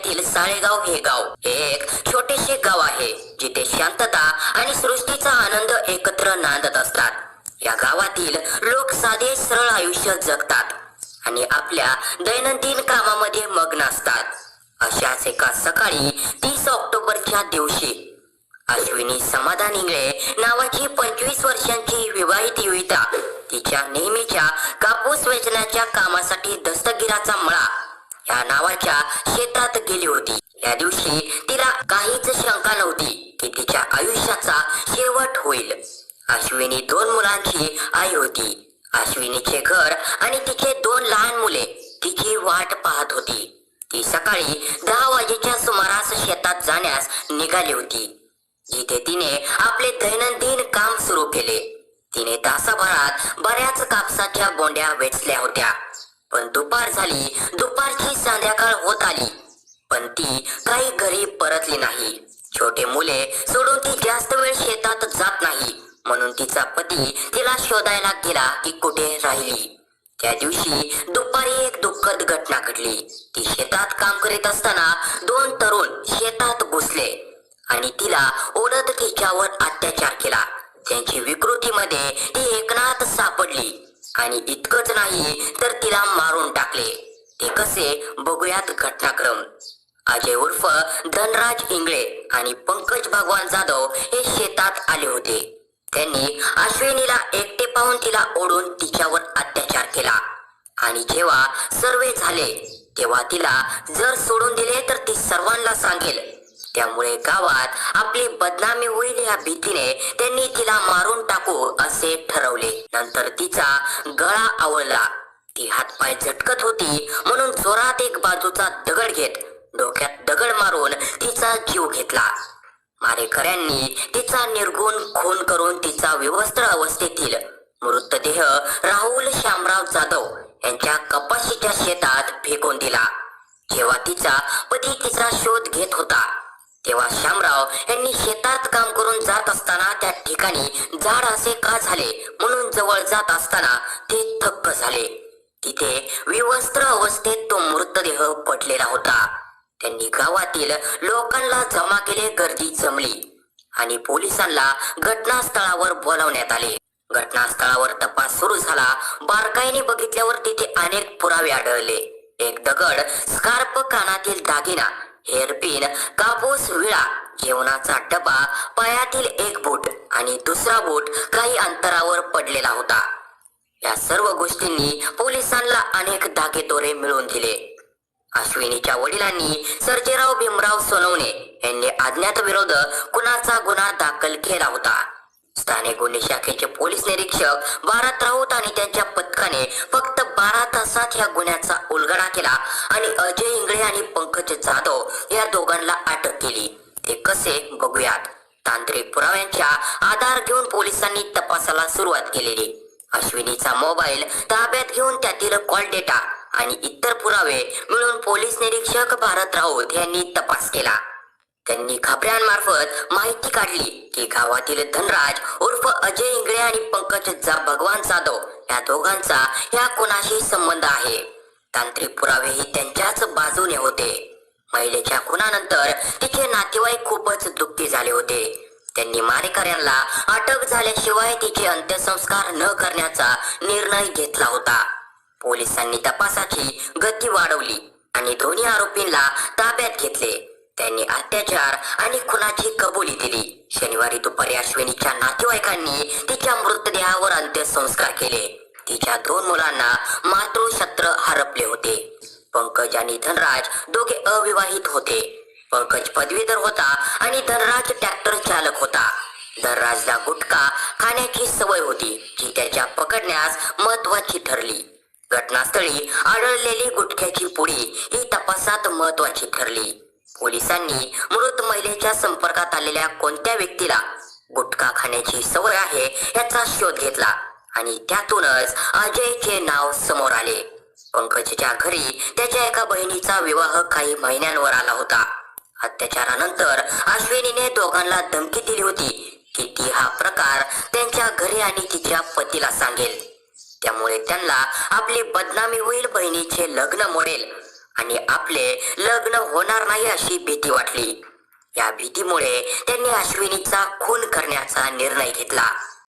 तालुक्यातील साळेगाव हे गाव हे एक छोटेसे गाव आहे जिथे शांतता आणि सृष्टीचा आनंद एकत्र नांदत असतात. या गावातील लोक साधे सरळ आयुष्य जगतात आणि आपल्या दैनंदिन कामामध्ये मग्न असतात. अशाच एका सकाळी तीस ऑक्टोबरच्या दिवशी अश्विनी समाधान इंगळे नावाची पंचवीस वर्षांची विवाहित युविता तिच्या नेहमीच्या कापूस वेचण्याच्या कामासाठी दस्तगिराचा या नावाच्या शेतात गेली होती. या दिवशी तिला काहीच शंका नव्हती की तिच्या आयुष्याचा शेवट होईल. अश्विनी दोन मुलांची आई होती. अश्विनीचे घर आणि तिचे दोन लहान मुले तिची वाट पाहत होती. ती सकाळी दहा वाजेच्या सुमारास शेतात जाण्यास निघाली होती. जिथे तिने आपले दैनंदिन काम सुरू केले. तिने तासाभरात बऱ्याच कापसाच्या बोंड्या वेचल्या होत्या. पण दुपार झाली. दुपारची संध्याकाळ होत आली. पण ती काही घरी परतली नाही. छोटे मुले सोडून ती जास्त वेळ शेतात जात नाही. म्हणून तिचा पती तिला शोधायला गेला की कुठे राहिली. त्या दिवशी दुपारी एक दुःखद घटना घडली. ती शेतात काम करीत असताना दोन तरुण शेतात घुसले आणि तिला ओढत तिच्यावर अत्याचार केला. त्यांची विकृतीमध्ये ती एकनाथ सापडली. आणि इतकंच नाही तर तिला मारून टाकले. ते कसे? बघूयात घटनाक्रम. अजय उर्फ धनराज इंगळे आणि पंकज भगवान जाधव हे शेतात आले होते. त्यांनी अश्विनीला एकटे पाहून तिला ओढून तिच्यावर अत्याचार केला. आणि जेव्हा सर्वे झाले तेव्हा तिला जर सोडून दिले तर ती सर्वांना सांगेल. त्यामुळे गावात आपली बदनामी होईल या भीतीने त्यांनी तिला मारून टाकू असे ठरवले. नंतर तिचा गळा आवळला. ती हातपाय झटकत होती म्हणून जोरात एक बाजूचा दगड घेत डोक्यात दगड मारून तिचा जीव घेतला. मारेकऱ्यांनी तिचा निर्गुण खून करून तिचा विवस्त्र अवस्थेतील मृतदेह राहुल श्यामराव जाधव यांच्या कपाशीच्या शेतात फेकून दिला. जेव्हा तिचा पती तिचा शोध घेत होता तेव्हा श्यामराव यांनी शेतात काम करून जात असताना त्या ठिकाणी झाड असे का झाले म्हणून जवळ जात असताना ते थक्क झाले. तिथे विवस्त्र अवस्थेत तो मृतदेह पडलेला होता. त्यांनी गावातील लोकांना जमा केले गर्दी जमली आणि पोलिसांना घटनास्थळावर बोलावण्यात आले. घटनास्थळावर तपास सुरू झाला. बारकाईने बघितल्यावर तिथे अनेक पुरावे आढळले. एक दगड स्कार्प कानातील दागिना हेअरपिन कापूस विळा जेवणाचा डबा पायातील एक बूट आणि दुसरा बूट काही अंतरावर पडलेला होता. या सर्व गोष्टींनी पोलिसांना अनेक धागेदोरे मिळवून दिले. अश्विनीच्या वडिलांनी सर्जेराव भीमराव सोनवणे यांनी अज्ञात विरोध कुणाचा गुन्हा दाखल केला होता. स्थानिक गुन्हे शाखेचे पोलीस निरीक्षक भारत राऊत आणि त्यांच्या पथकाने फक्त बारा तासात या गुन्ह्याचा उलगडा केला आणि अजय इंगळे आणि पंकज जाधव या दोघांना अटक केली. ते कसे बघूयात. तांत्रिक पुराव्यांच्या आधार घेऊन पोलिसांनी तपासाला सुरुवात केलेली. अश्विनीचा मोबाईल ताब्यात घेऊन त्यातील कॉल डेटा आणि इतर पुरावे मिळून पोलीस निरीक्षक भारत राऊत यांनी तपास केला. त्यांनी खबऱ्यांमार्फत माहिती काढली की गावातील धनराज उर्फ अजय इंगळे आणि पंकज जा भगवान जाधव या दोघांचा या कोणाशी संबंध आहे. तांत्रिक पुरावेही त्यांच्याच बाजूने होते. महिलेच्या खुनानंतर तिचे नातेवाईक खूपच दुःखी झाले होते. त्यांनी मारेकऱ्यांना अटक झाल्याशिवाय तिचे अंत्यसंस्कार न करण्याचा निर्णय घेतला होता. पोलिसांनी तपासाची गती वाढवली आणि दोन्ही आरोपींना ताब्यात घेतले. त्यांनी अत्याचार आणि खुनाची कबुली दिली. शनिवारी दुपारी अश्विनीच्या नातेवाईकांनी तिच्या मृतदेहावर अंत्यसंस्कार केले. तिच्या दोन मुलांना मातृशत्र हरपले होते. पंकज आणि धनराज दोघे अविवाहित होते. पंकज पदवीधर होता आणि धनराज ट्रॅक्टर चालक होता. धनराजला गुटखा खाण्याची सवय होती जी त्याच्या पकडण्यास महत्वाची ठरली. घटनास्थळी आढळलेली गुटख्याची पुडी ही तपासात महत्वाची ठरली. पोलिसांनी मृत महिलेच्या संपर्कात आलेल्या कोणत्या व्यक्तीला गुटखा खाण्याची सवय आहे याचा शोध घेतला आणि त्यातूनच अजयचे नाव समोर आले. पंकजच्या घरी त्याच्या एका बहिणीचा विवाह काही महिन्यांवर आला होता. अत्याचारानंतर अश्विनीने दोघांना धमकी दिली होती की ती हा प्रकार त्यांच्या घरी आणि तिच्या पतीला सांगेल. त्यामुळे त्यांना आपली बदनामी होईल बहिणीचे लग्न मोडेल. आणि आपले लग्न होणार नाही अशी भीती वाटली. या भीतीमुळे त्यांनी अश्विनीचा खून करण्याचा निर्णय घेतला.